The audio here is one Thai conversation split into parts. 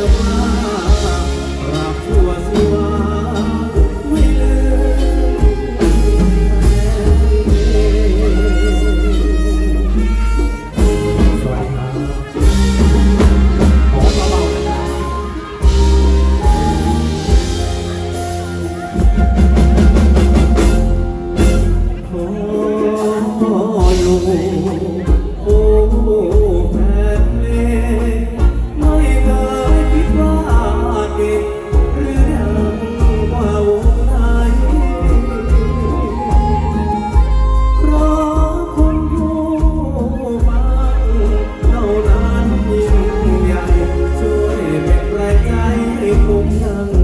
Oh, Lord, young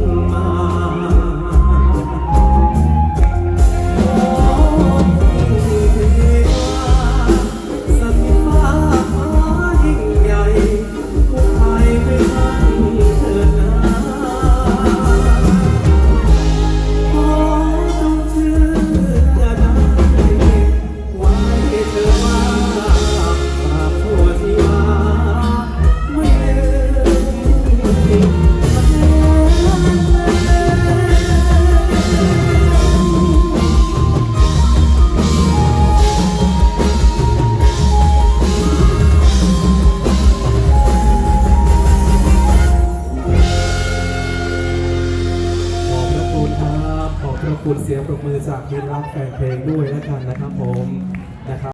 คุณเสียงปรบมือจากมิตรรักแฟนเพลงด้วยแล้วกันนะครับผมนะครับ